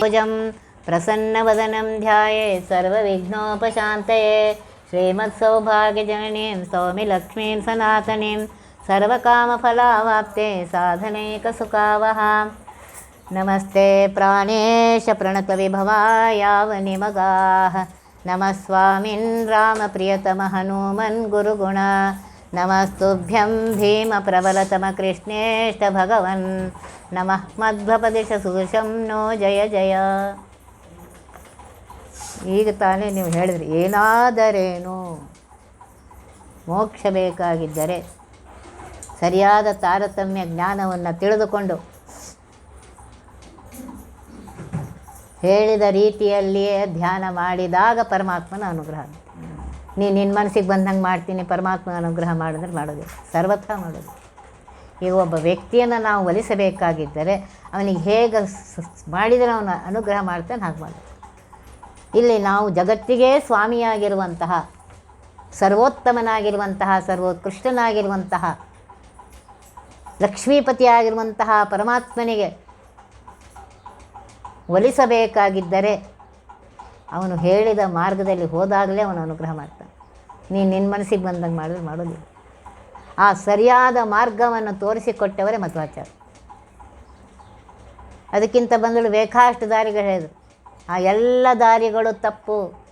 भुजं प्रसन्नवदनं ध्याये सर्वविघ्नोपशान्तये श्रीमत्सौभाग्यजननीं सौमिलक्ष्मीं सनातनीं सर्वकामफलावाप्ते साधनैकसुखावहां नमस्ते प्राणेश प्रणतविभवायावनिमगाः नमः स्वामिन् रामप्रियतमः हनूमन् गुरुगुण नमस्तुभ्यं भीमप्रबलतमकृष्णेष्टभगवन् ನಮಃ ಮಧ್ವಪದೇಶ ಸುಶಂ ನೋ ಜಯ ಜಯ ಈಗ ತಾನೇ ನೀವು ಹೇಳಿದ್ರಿ, ಏನಾದರೇನು ಮೋಕ್ಷ ಬೇಕಾಗಿದ್ದರೆ ಸರಿಯಾದ ತಾರತಮ್ಯ ಜ್ಞಾನವನ್ನು ತಿಳಿದುಕೊಂಡು ಹೇಳಿದ ರೀತಿಯಲ್ಲಿಯೇ ಧ್ಯಾನ ಮಾಡಿದಾಗ ಪರಮಾತ್ಮನ ಅನುಗ್ರಹ ನೀನು ನಿನ್ನ ಮನಸ್ಸಿಗೆ ಬಂದಂಗೆ ಮಾಡ್ತೀನಿ, ಪರಮಾತ್ಮನ ಅನುಗ್ರಹ ಮಾಡಿದ್ರೆ ಮಾಡೋದು ಸರ್ವಥ ಮಾಡೋದು ಈಗ ಒಬ್ಬ ವ್ಯಕ್ತಿಯನ್ನು ನಾವು ಒಲಿಸಬೇಕಾಗಿದ್ದರೆ ಅವನಿಗೆ ಹೇಗೆ ಮಾಡಿದರೆ ಅವನು ಅನುಗ್ರಹ ಮಾಡ್ತಾನೆ ಹಾಗೆ ಮಾಡೋದು ಇಲ್ಲಿ ನಾವು ಜಗತ್ತಿಗೇ ಸ್ವಾಮಿಯಾಗಿರುವಂತಹ, ಸರ್ವೋತ್ತಮನಾಗಿರುವಂತಹ, ಸರ್ವೋತ್ಕೃಷ್ಟನಾಗಿರುವಂತಹ, ಲಕ್ಷ್ಮೀಪತಿಯಾಗಿರುವಂತಹ ಪರಮಾತ್ಮನಿಗೆ ಒಲಿಸಬೇಕಾಗಿದ್ದರೆ ಅವನು ಹೇಳಿದ ಮಾರ್ಗದಲ್ಲಿ ಹೋದಾಗಲೇ ಅವನು ಅನುಗ್ರಹ ಮಾಡ್ತಾನೆ. ನೀನು ನಿನ್ನ ಮನಸ್ಸಿಗೆ ಬಂದಂಗೆ ಮಾಡಿದ್ರೆ ಮಾಡೋದಿಲ್ಲ. ಆ ಸರಿಯಾದ ಮಾರ್ಗವನ್ನು ತೋರಿಸಿಕೊಟ್ಟವರೇ ಮಧ್ವಾಚಾರ್ಯ. ಅದಕ್ಕಿಂತ ಬಂದಳು ಬೇಕಾಷ್ಟು ದಾರಿಗಳು ಹೇಳಿದರು. ಆ ಎಲ್ಲ ದಾರಿಗಳು ತಪ್ಪು.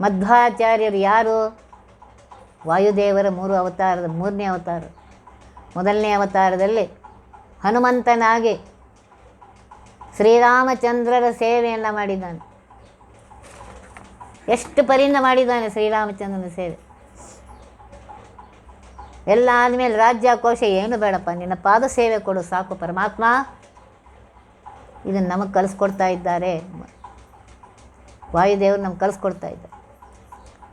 ಮಧ್ವಾಚಾರ್ಯರು ಯಾರು? ವಾಯುದೇವರ ಮೂರು ಅವತಾರದ, ಮೂರನೇ ಅವತಾರ, ಮೊದಲನೇ ಅವತಾರದಲ್ಲಿ ಹನುಮಂತನಾಗಿ ಶ್ರೀರಾಮಚಂದ್ರರ ಸೇವೆಯನ್ನು ಮಾಡಿದ್ದಾನೆ. ಎಷ್ಟು ಪರಿಯಿಂದ ಮಾಡಿದ್ದಾನೆ ಶ್ರೀರಾಮಚಂದ್ರನ ಸೇವೆ? ಎಲ್ಲ ಆದಮೇಲೆ ರಾಜ್ಯ ಕೋಶ ಏನು ಬೇಡಪ್ಪ, ನಿನ್ನ ಪಾದ ಸೇವೆ ಕೊಡು ಸಾಕು ಪರಮಾತ್ಮ. ಇದನ್ನು ನಮಗೆ ಕಲಿಸ್ಕೊಡ್ತಾ ಇದ್ದಾರೆ. ವಾಯುದೇವರು ನಮ್ಗೆ ಕಲಿಸ್ಕೊಡ್ತಾ ಇದ್ದಾರೆ.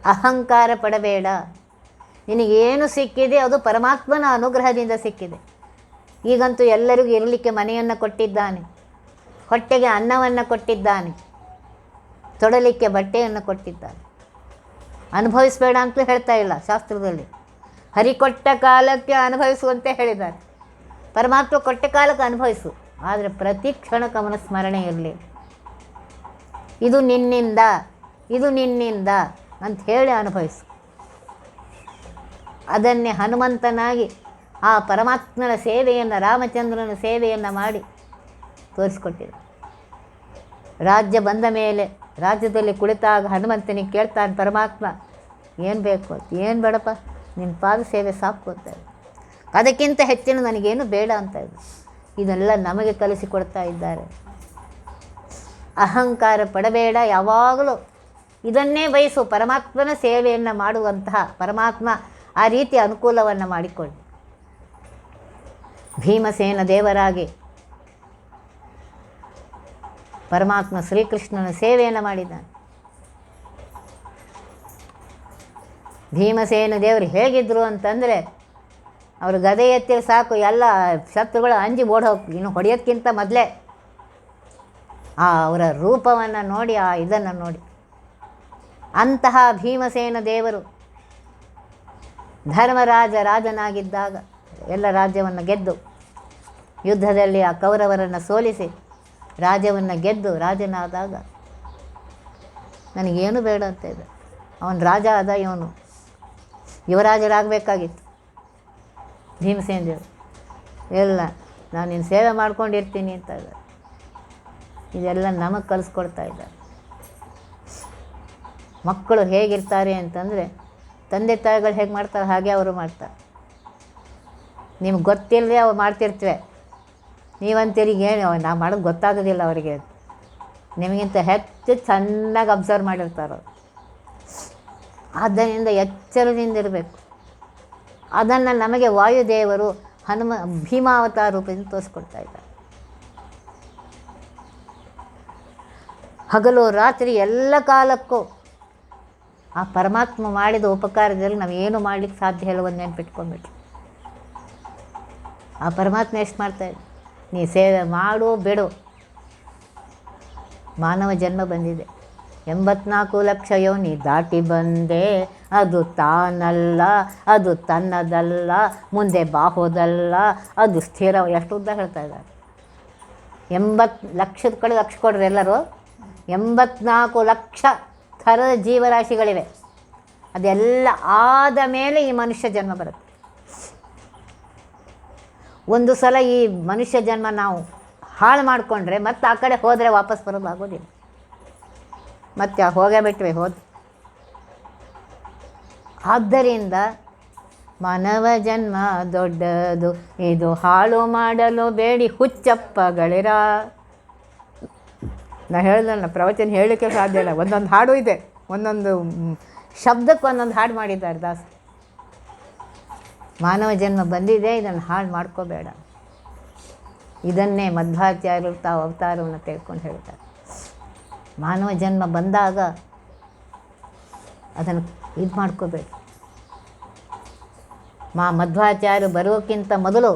ಅಹಂಕಾರ ಪಡಬೇಡ. ನಿನಗೇನು ಸಿಕ್ಕಿದೆ ಅದು ಪರಮಾತ್ಮನ ಅನುಗ್ರಹದಿಂದ ಸಿಕ್ಕಿದೆ. ಈಗಂತೂ ಎಲ್ಲರಿಗೂ ಇರಲಿಕ್ಕೆ ಮನೆಯನ್ನು ಕೊಟ್ಟಿದ್ದಾನೆ. ಹೊಟ್ಟೆಗೆ ಅನ್ನವನ್ನು ಕೊಟ್ಟಿದ್ದಾನೆ. ತೊಡಲಿಕ್ಕೆ ಬಟ್ಟೆಯನ್ನು ಕೊಟ್ಟಿದ್ದಾರೆ. ಅನುಭವಿಸಬೇಡ ಅಂತಲೂ ಹೇಳ್ತಾ ಇಲ್ಲ ಶಾಸ್ತ್ರದಲ್ಲಿ. ಹರಿಕೊಟ್ಟ ಕಾಲಕ್ಕೆ ಅನುಭವಿಸುವಂತೆ ಹೇಳಿದ್ದಾರೆ. ಪರಮಾತ್ಮ ಕೊಟ್ಟ ಕಾಲಕ್ಕೆ ಅನುಭವಿಸು, ಆದರೆ ಪ್ರತಿ ಕ್ಷಣ ಗಮನ ಸ್ಮರಣೆ ಇರಲಿ. ಇದು ನಿನ್ನಿಂದ ಇದು ನಿನ್ನಿಂದ ಅಂತ ಹೇಳಿ ಅನುಭವಿಸು. ಅದನ್ನೇ ಹನುಮಂತನಾಗಿ ಆ ಪರಮಾತ್ಮನ ಸೇವೆಯನ್ನು, ರಾಮಚಂದ್ರನ ಸೇವೆಯನ್ನು ಮಾಡಿ ತೋರಿಸ್ಕೊಟ್ಟಿದ್ದ ರಾಜ್ಯ ಬಂದ ಮೇಲೆ ರಾಜ್ಯದಲ್ಲಿ ಕುಳಿತಾಗ ಹನುಮಂತನಿಗೆ ಕೇಳ್ತಾನೆ, ಪರಮಾತ್ಮ, ಏನು ಬೇಕು? ಏನು ಬೇಡಪ್ಪ ನಿನ್ನ ಪಾದ ಸೇವೆ ಸಾಕು, ಅಂತ ಅದಕ್ಕಿಂತ ಹೆಚ್ಚಿನ ನನಗೇನು ಬೇಡ ಅಂತ ಇದೆ ಇದೆಲ್ಲ ನಮಗೆ ಕಲಿಸಿಕೊಡ್ತಾ ಇದ್ದಾರೆ. ಅಹಂಕಾರ ಪಡಬೇಡ ಯಾವಾಗಲೂ. ಇದನ್ನೇ ಬಯಸು, ಪರಮಾತ್ಮನ ಸೇವೆಯನ್ನು ಮಾಡುವಂತಹ ಪರಮಾತ್ಮ ಆ ರೀತಿ ಅನುಕೂಲವನ್ನು ಮಾಡಿಕೊಳ್ಳಿ. ಭೀಮಸೇನ ದೇವರಾಗಿ ಪರಮಾತ್ಮ ಶ್ರೀಕೃಷ್ಣನ ಸೇವೆಯನ್ನು ಮಾಡಿದ್ದಾನೆ. ಭೀಮಸೇನ ದೇವರು ಹೇಗಿದ್ದರು ಅಂತಂದರೆ, ಅವರು ಗದೆ ಎತ್ತಿರ ಸಾಕು ಎಲ್ಲ ಶತ್ರುಗಳು ಅಂಜಿ ಓಡ್ ಹೋಗಿ, ಇನ್ನು ಹೊಡೆಯೋದಕ್ಕಿಂತ ಮೊದಲೇ ಆ ಅವರ ರೂಪವನ್ನು ನೋಡಿ, ಆ ಇದನ್ನು ನೋಡಿ. ಅಂತಹ ಭೀಮಸೇನ ದೇವರು ಧರ್ಮರಾಜ ರಾಜನಾಗಿದ್ದಾಗ ಎಲ್ಲ ರಾಜ್ಯವನ್ನು ಗೆದ್ದು ಯುದ್ಧದಲ್ಲಿ ಆ ಕೌರವರನ್ನು ಸೋಲಿಸಿ ರಾಜ್ಯವನ್ನು ಗೆದ್ದು ರಾಜನಾದಾಗ ನನಗೇನು ಬೇಡ ಅಂತ ಇದೆ. ಅವನು ರಾಜ ಆದ ಇವನು. ಯುವರಾಜರಾಗಬೇಕಾಗಿತ್ತು. ಭೀಮಸೇನ ದೇವರು ಎಲ್ಲ, ನಾನು ನಿನ್ನ ಸೇವೆ ಮಾಡ್ಕೊಂಡಿರ್ತೀನಿ ಅಂತ ಇದ್ದಾರೆ ಇದೆಲ್ಲ ನಮಗೆ ಕಲಿಸ್ಕೊಡ್ತಾ ಇದ್ದಾರೆ. ಮಕ್ಕಳು ಹೇಗಿರ್ತಾರೆ ಅಂತಂದರೆ, ತಂದೆ ತಾಯಿಗಳು ಹೇಗೆ ಮಾಡ್ತಾರೆ ಹಾಗೆ ಅವರು ಮಾಡ್ತಾರೆ. ನಿಮ್ಗೆ ಗೊತ್ತಿಲ್ಲದೆ ಅವ್ರು ಮಾಡ್ತಿರ್ತವೆ. ನೀವಂತೀರಿ ಏನು ನಾ ಮಾಡೋದು ಗೊತ್ತಾಗೋದಿಲ್ಲ ಅವರಿಗೆ. ನಿಮಗಿಂತ ಹೆಚ್ಚು ಚೆನ್ನಾಗಿ ಅಬ್ಸರ್ವ್ ಮಾಡಿರ್ತಾರೆ. ಆದ್ದರಿಂದ ಎಚ್ಚರದಿಂದ ಇರಬೇಕು. ಅದನ್ನು ನಮಗೆ ವಾಯುದೇವರು ಹನುಮ, ಭೀಮಾವತಾರ ರೂಪದಿಂದ ತೋರಿಸ್ಕೊಡ್ತಾ ಇದ್ದಾರೆ. ಹಗಲು, ರಾತ್ರಿ ಎಲ್ಲ ಕಾಲಕ್ಕೂ ಆ ಪರಮಾತ್ಮ ಮಾಡಿದ ಉಪಕಾರದಲ್ಲಿ ನಾವು ಏನು ಮಾಡಲಿಕ್ಕೆ ಸಾಧ್ಯ ಇಲ್ಲ ಒಂದು ನೆನ್ಪಿಟ್ಕೊಂಡ್ಬಿಟ್ಟು ಆ ಪರಮಾತ್ಮ ಎಷ್ಟು ಮಾಡ್ತಾಯಿದ್ದ ನೀ ಸೇವೆ ಮಾಡು, ಬಿಡು. ಮಾನವ ಜನ್ಮ ಬಂದಿದೆ. ಎಂಬತ್ನಾಲ್ಕು ಲಕ್ಷ ಯೋನಿ ದಾಟಿ ಬಂದೆ. ಅದು ತಾನಲ್ಲ, ಅದು ತನ್ನದಲ್ಲ, ಮುಂದೆ ಬಾಹೋದಲ್ಲ, ಅದು ಸ್ಥಿರ. ಎಷ್ಟು ಉದ್ದ ಹೇಳ್ತಾ ಇದ್ದಾರೆ. ಎಂಬತ್ತು ಲಕ್ಷದ ಕಡೆ ಲಕ್ಷ ಕೊಡ್ರಿ ಎಲ್ಲರೂ. ಎಂಬತ್ನಾಲ್ಕು ಲಕ್ಷ ಥರದ ಜೀವರಾಶಿಗಳಿವೆ. ಅದೆಲ್ಲ ಆದ ಮೇಲೆ ಈ ಮನುಷ್ಯ ಜನ್ಮ ಬರುತ್ತೆ. ಒಂದು ಸಲ ಈ ಮನುಷ್ಯ ಜನ್ಮ ನಾವು ಹಾಳು ಮಾಡಿಕೊಂಡ್ರೆ ಮತ್ತೆ ಆ ಕಡೆ ಹೋದರೆ ವಾಪಸ್ ಬರೋದು ಆಗೋದಿಲ್ಲ. ಮತ್ತೆ ಹೋಗೇ ಬಿಟ್ವಿ ಹೋದ. ಆದ್ದರಿಂದ ಮಾನವ ಜನ್ಮ ದೊಡ್ಡದು, ಇದು ಹಾಳು ಮಾಡಲು ಬೇಡಿ, ಹುಚ್ಚಪ್ಪಗಳಿರ. ನಾ ಹೇಳ್ದಲ್ಲ, ಪ್ರವಚನ ಹೇಳಲಿಕ್ಕೆ ಸಾಧ್ಯ ಇಲ್ಲ. ಒಂದೊಂದು ಹಾಡು ಇದೆ. ಒಂದೊಂದು ಶಬ್ದಕ್ಕೆ ಒಂದೊಂದು ಹಾಡು ಮಾಡಿದ್ದಾರೆ ದಾಸ. ಮಾನವ ಜನ್ಮ ಬಂದಿದೆ, ಇದನ್ನು ಹಾಳು ಮಾಡ್ಕೋಬೇಡ. ಇದನ್ನೇ ಮಧ್ವಾಚಾರ್ಯರು ತಾವು ಅವತಾರವನ್ನು ತಿಳ್ಕೊಂಡು ಹೇಳ್ತಾರೆ. ಮಾನವ ಜನ್ಮ ಬಂದಾಗ ಅದನ್ನು ಇದು ಮಾಡ್ಕೋಬೇಡಿ ಮಾ ಮಧ್ವಾಚಾರ್ಯ ಬರೋಕ್ಕಿಂತ ಮೊದಲು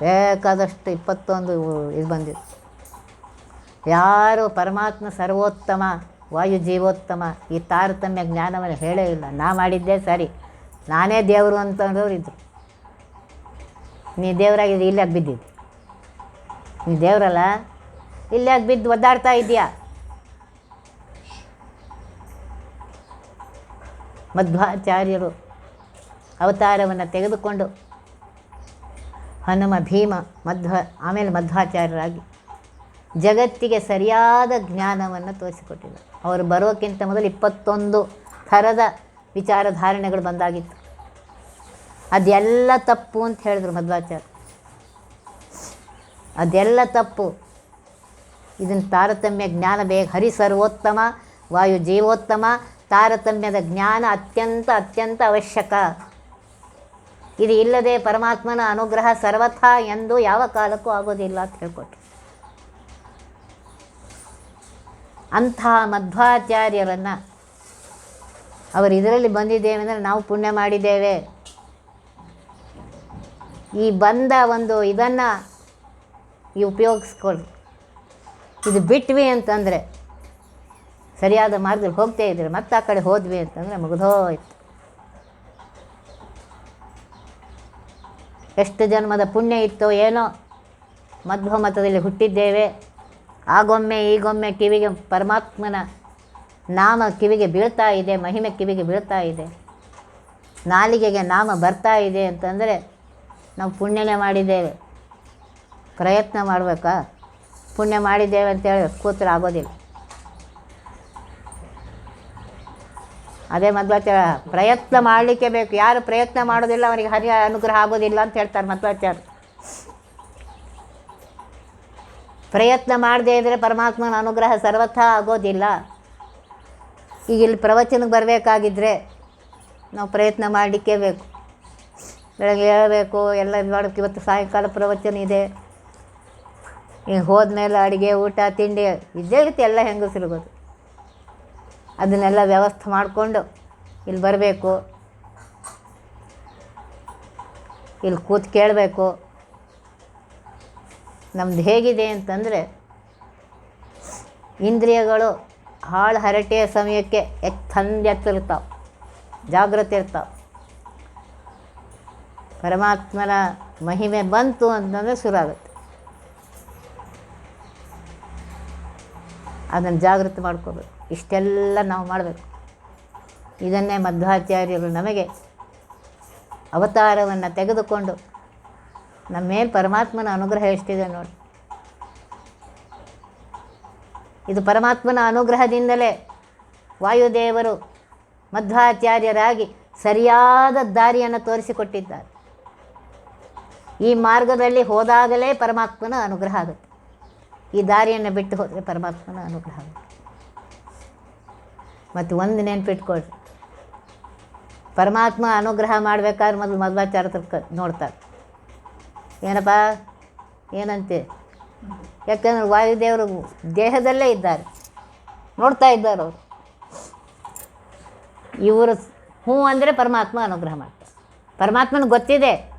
ಬೇಕಾದಷ್ಟು ಇಪ್ಪತ್ತೊಂದು ಇದು ಬಂದಿದೆ. ಯಾರು ಪರಮಾತ್ಮ ಸರ್ವೋತ್ತಮ, ವಾಯು ಜೀವೋತ್ತಮ, ಈ ತಾರತಮ್ಯ ಜ್ಞಾನವನ್ನು ಹೇಳೇ ಇಲ್ಲ. ನಾ ಮಾಡಿದ್ದೇ ಸರಿ. ನಾನೇ ದೇವರು ಅಂತಂದವ್ರು ಇದ್ದರು ನೀ ದೇವರಾಗಿದ್ದು ಇಲ್ಲಾಗಿ ಬಿದ್ದಿದ್ದು? ನೀ ದೇವರಲ್ಲ? ಇಲ್ಲಾಗಿ ಬಿದ್ದು ಒದ್ದಾಡ್ತಾ ಇದೆಯಾ ಮಧ್ವಾಚಾರ್ಯರು ಅವತಾರವನ್ನು ತೆಗೆದುಕೊಂಡು ಹನುಮ ಭೀಮ ಮಧ್ವ ಆಮೇಲೆ ಮಧ್ವಾಚಾರ್ಯರಾಗಿ ಜಗತ್ತಿಗೆ ಸರಿಯಾದ ಜ್ಞಾನವನ್ನು ತೋರಿಸಿಕೊಟ್ಟಿದ್ದಾರೆ. ಅವರು ಬರೋಕ್ಕಿಂತ ಮೊದಲು ಇಪ್ಪತ್ತೊಂದು ಥರದ ವಿಚಾರಧಾರಣೆಗಳು ಬಂದಾಗಿತ್ತು. ಅದೆಲ್ಲ ತಪ್ಪು ಅಂತ ಹೇಳಿದ್ರು ಮಧ್ವಾಚಾರ್ಯ ಅದೆಲ್ಲ ತಪ್ಪು. ಇದನ್ನು ತಾರತಮ್ಯ ಜ್ಞಾನ ಬೇಗ ಹರಿ ಸರ್ವೋತ್ತಮ ವಾಯು ಜೀವೋತ್ತಮ, ತಾರತಮ್ಯದ ಜ್ಞಾನ ಅತ್ಯಂತ ಅತ್ಯಂತ ಅವಶ್ಯಕ. ಇದು ಇಲ್ಲದೆ ಪರಮಾತ್ಮನ ಅನುಗ್ರಹ ಸರ್ವಥಾ ಎಂದು ಯಾವ ಕಾಲಕ್ಕೂ ಆಗೋದಿಲ್ಲ ಅಂತ ಹೇಳ್ಕೊಟ್ರು. ಅಂಥ ಮಧ್ವಾಚಾರ್ಯರನ್ನು ಅವರು ಇದರಲ್ಲಿ ಬಂದಿದ್ದೇವೆ ಅಂದರೆ ನಾವು ಪುಣ್ಯ ಮಾಡಿದ್ದೇವೆ. ಈ ಬಂದ ಒಂದು ಇದನ್ನು ಈ ಉಪಯೋಗಿಸ್ಕೊಳ್ಳಿ. ಇದು ಬಿಟ್ವಿ ಅಂತಂದರೆ ಸರಿಯಾದ ಮಾರ್ಗದಲ್ಲಿ ಹೋಗ್ತಾ ಇದ್ದರೆ ಮತ್ತೆ ಆ ಕಡೆ ಹೋದ್ವಿ ಅಂತಂದರೆ ಮುಗಿದೋಯ್ತು ಎಷ್ಟು ಜನ್ಮದ ಪುಣ್ಯ ಇತ್ತೋ ಏನೋ ಮಧ್ವ ಮತದಲ್ಲಿ ಹುಟ್ಟಿದ್ದೇವೆ. ಆಗೊಮ್ಮೆ ಈಗೊಮ್ಮೆ ಕಿವಿಗೆ ಪರಮಾತ್ಮನ ನಾಮ ಕಿವಿಗೆ ಬೀಳ್ತಾ ಇದೆ, ಮಹಿಮೆ ಕಿವಿಗೆ ಬೀಳ್ತಾ ಇದೆ. ನಾಲಿಗೆಗೆ ನಾಮ ಬರ್ತಾ ಇದೆ ಅಂತಂದರೆ ನಾವು ಪುಣ್ಯನೇ ಮಾಡಿದ್ದೇವೆ. ಪ್ರಯತ್ನ ಮಾಡಬೇಕಾ? ಪುಣ್ಯ ಮಾಡಿದ್ದೇವೆ ಅಂತೇಳಿ ಕೂತ್ರ ಆಗೋದಿಲ್ಲ. ಅದೇ ಮಧ್ವಾಚಾರ ಪ್ರಯತ್ನ ಮಾಡಲಿಕ್ಕೆ ಬೇಕು. ಯಾರು ಪ್ರಯತ್ನ ಮಾಡೋದಿಲ್ಲ, ಅವರಿಗೆ ಹರಿಯ ಅನುಗ್ರಹ ಆಗೋದಿಲ್ಲ ಅಂತ ಹೇಳ್ತಾರೆ ಮಧ್ವಾಚಾರ್ಯ. ಪ್ರಯತ್ನ ಮಾಡದೇ ಇದ್ದರೆ ಪರಮಾತ್ಮನ ಅನುಗ್ರಹ ಸರ್ವಥ ಆಗೋದಿಲ್ಲ. ಈಗ ಇಲ್ಲಿ ಪ್ರವಚನಕ್ಕೆ ಬರಬೇಕಾಗಿದ್ದರೆ ನಾವು ಪ್ರಯತ್ನ ಮಾಡಲಿಕ್ಕೇ ಬೇಕು. ಬೆಳಗ್ಗೆ ಹೇಳಬೇಕು, ಎಲ್ಲ ಇದು ಮಾಡೋಕ್ಕೆ ಇವತ್ತು ಸಾಯಂಕಾಲ ಪ್ರವಚನ ಇದೆ. ಈಗ ಹೋದ್ಮೇಲೆ ಅಡುಗೆ, ಊಟ, ತಿಂಡಿ ಇದ್ದೇ ಇರುತ್ತೆ ಎಲ್ಲ ಹೆಂಗಸರಿಗೋದು ಅದನ್ನೆಲ್ಲ ವ್ಯವಸ್ಥೆ ಮಾಡಿಕೊಂಡು ಇಲ್ಲಿ ಬರಬೇಕು. ಇಲ್ಲಿ ಕೂತು ಕೇಳಬೇಕು. ನಮ್ದು ಹೇಗಿದೆ ಅಂತಂದರೆ, ಇಂದ್ರಿಯಗಳು ಹಾಳು ಹರಟೆಯ ಸಮಯಕ್ಕೆ ಎತ್ತಂದೆತ್ತಿರ್ತಾವೆ ಜಾಗ್ರತೆ ಇರ್ತಾವೆ. ಪರಮಾತ್ಮನ ಮಹಿಮೆ ಬಂತು ಅಂತಂದರೆ ಶುರು ಆಗುತ್ತೆ ಅದನ್ನು ಜಾಗೃತಿ ಮಾಡ್ಕೋಬೇಕು. ಇಷ್ಟೆಲ್ಲ ನಾವು ಮಾಡಬೇಕು. ಇದನ್ನೇ ಮಧ್ವಾಚಾರ್ಯರು ನಮಗೆ ಅವತಾರವನ್ನು ತೆಗೆದುಕೊಂಡು ನಮ್ಮ ಮೇಲೆ ಪರಮಾತ್ಮನ ಅನುಗ್ರಹ ಎಷ್ಟಿದೆ ನೋಡಿ. ಇದು ಪರಮಾತ್ಮನ ಅನುಗ್ರಹದಿಂದಲೇ ವಾಯುದೇವರು ಮಧ್ವಾಚಾರ್ಯರಾಗಿ ಸರಿಯಾದ ದಾರಿಯನ್ನು ತೋರಿಸಿಕೊಟ್ಟಿದ್ದಾರೆ. ಈ ಮಾರ್ಗದಲ್ಲಿ ಹೋದಾಗಲೇ ಪರಮಾತ್ಮನ ಅನುಗ್ರಹ ಆಗುತ್ತೆ. ಈ ದಾರಿಯನ್ನು ಬಿಟ್ಟು ಹೋದರೆ ಪರಮಾತ್ಮನ ಅನುಗ್ರಹ ಆಗುತ್ತೆ. ಮತ್ತು ಒಂದು ನೆನ್ಪಿಟ್ಕೊಳ್ರಿ ಪರಮಾತ್ಮ ಅನುಗ್ರಹ ಮಾಡಬೇಕಾದ್ರೆ ಮೊದಲು ಮಧ್ವಾಚಾರ ತರ್ಕ ನೋಡ್ತಾರೆ. ಏನಪ್ಪ? ಏನಂತೆ? ಯಾಕಂದ್ರೆ ವಾಯುದೇವರು ದೇಹದಲ್ಲೇ ಇದ್ದಾರೆ. ನೋಡ್ತಾ ಇದ್ದಾರೆ ಅವರು. ಇವರು ಹ್ಞೂ ಅಂದರೆ ಪರಮಾತ್ಮ ಅನುಗ್ರಹ ಮಾಡ್ತಾರೆ. ಪರಮಾತ್ಮನ ಗೊತ್ತಿದೆ.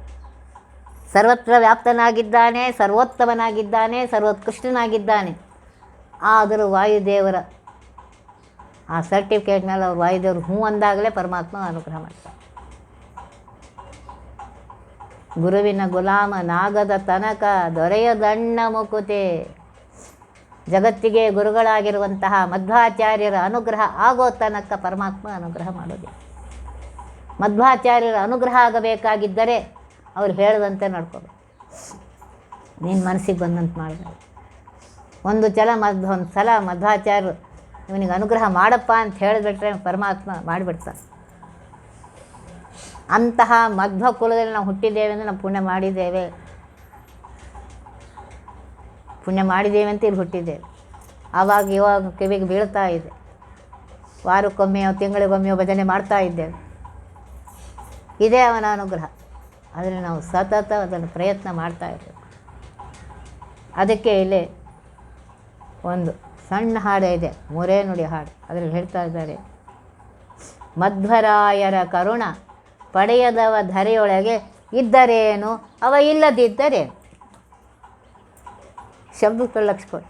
ಸರ್ವತ್ರ ವ್ಯಾಪ್ತನಾಗಿದ್ದಾನೆ, ಸರ್ವೋತ್ತಮನಾಗಿದ್ದಾನೆ, ಸರ್ವೋತ್ಕೃಷ್ಟನಾಗಿದ್ದಾನೆ. ಆದರೂ ವಾಯುದೇವರ ಆ ಸರ್ಟಿಫಿಕೇಟ್ ಮೇಲೆ ಅವ್ರು ವಾಯುದೇವರು ಹ್ಞೂ ಅಂದಾಗಲೇ ಪರಮಾತ್ಮ ಅನುಗ್ರಹ ಮಾಡ್ತಾರೆ. ಗುರುವಿನ ಗುಲಾಮ ನಾಗದ ತನಕ ದೊರೆಯದಣ್ಣ ಮುಕುತೆ. ಜಗತ್ತಿಗೆ ಗುರುಗಳಾಗಿರುವಂತಹ ಮಧ್ವಾಚಾರ್ಯರ ಅನುಗ್ರಹ ಆಗೋ ತನಕ ಪರಮಾತ್ಮ ಅನುಗ್ರಹ ಮಾಡೋದು. ಮಧ್ವಾಚಾರ್ಯರ ಅನುಗ್ರಹ ಆಗಬೇಕಾಗಿದ್ದರೆ ಅವ್ರು ಹೇಳದಂತೆ ನಡ್ಕೋಬೇಕು. ನೀನು ಮನಸ್ಸಿಗೆ ಬಂದಂತೆ ಮಾಡಬೇಕು ಒಂದು ಸಲ ಮಧ್ವ ಒಂದು ಸಲ ಮಧ್ವಾಚಾರ್ಯರು ಇವನಿಗೆ ಅನುಗ್ರಹ ಮಾಡಪ್ಪ ಅಂತ ಹೇಳಿಬಿಟ್ರೆ ಪರಮಾತ್ಮ ಮಾಡಿಬಿಡ್ತಾನೆ. ಅಂತಹ ಮಧ್ವ ಕುಲದಲ್ಲಿ ನಾವು ಹುಟ್ಟಿದ್ದೇವೆ ಅಂದರೆ ನಾವು ಪುಣ್ಯ ಮಾಡಿದ್ದೇವೆ. ಪುಣ್ಯ ಮಾಡಿದ್ದೇವೆ ಅಂತ ಇಲ್ಲಿ ಹುಟ್ಟಿದ್ದೇವೆ. ಆವಾಗ ಇವಾಗ ಕಿವಿಗೆ ಬೀಳ್ತಾ ಇದೆ. ವಾರಕ್ಕೊಮ್ಮೆಯೋ ತಿಂಗಳಿಗೊಮ್ಮೆಯೋ ಭಜನೆ ಮಾಡ್ತಾ ಇದ್ದೇವೆ. ಇದೇ ಅವನ ಅನುಗ್ರಹ. ಆದರೆ ನಾವು ಸತತ ಅದನ್ನು ಪ್ರಯತ್ನ ಮಾಡ್ತಾ ಇದ್ದೇವೆ. ಅದಕ್ಕೆ ಇಲ್ಲಿ ಒಂದು ಸಣ್ಣ ಹಾಡು ಇದೆ. ಮೂರೇ ನುಡಿ ಹಾಡು. ಅದರಲ್ಲಿ ಹೇಳ್ತಾ ಇದ್ದಾರೆ, ಮಧ್ವರಾಯರ ಕರುಣ ಪಡೆಯದವ ಧರೆಯೊಳಗೆ ಇದ್ದರೇನು? ಅವ ಇಲ್ಲದಿದ್ದರೆ? ಶಬ್ದಕ್ಕೆ ಲಕ್ಷ್ಮಣ